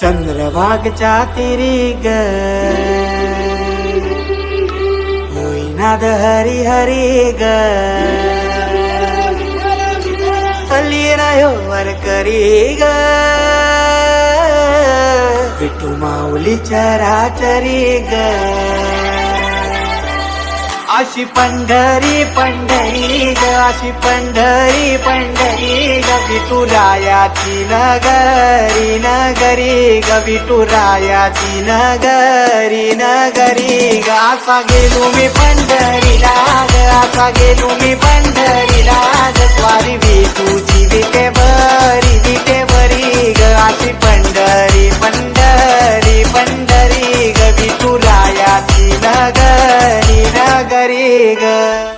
चंद्रभागच्या तिरी ग होईनाद हरी हरी ग हल्ली रायो करी ग विठू माऊली चराचरी ग अशी पंढरी पंढरी ग अशी पंढरी पंढरी ग विठुरायाची नगरी. नगरी ग विठुरायाची नगरी नगरी ग. असा गेलो मी पंढरीला ग असा गेलो मी पंढरीला ग. स्वारी विठूची विटे बरी विटे बरी ग. अशी पंढरी पंढरी पंढरी ग. विठुरायाची नगरी नगरी ग.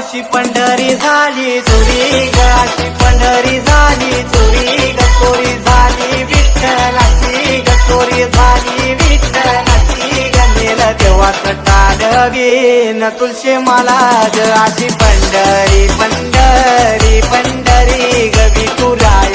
अशी पंढरी झाली चोरी गाशी पंढरी झाली चोरी गतोरी झाली विठ्ठलाची ग झाली विठ्ठलाची ग देवा तेव्हा कटाडवी न तुळशी मला ग अशी पंढरी पंढरी पंढरी ग विठुरायाची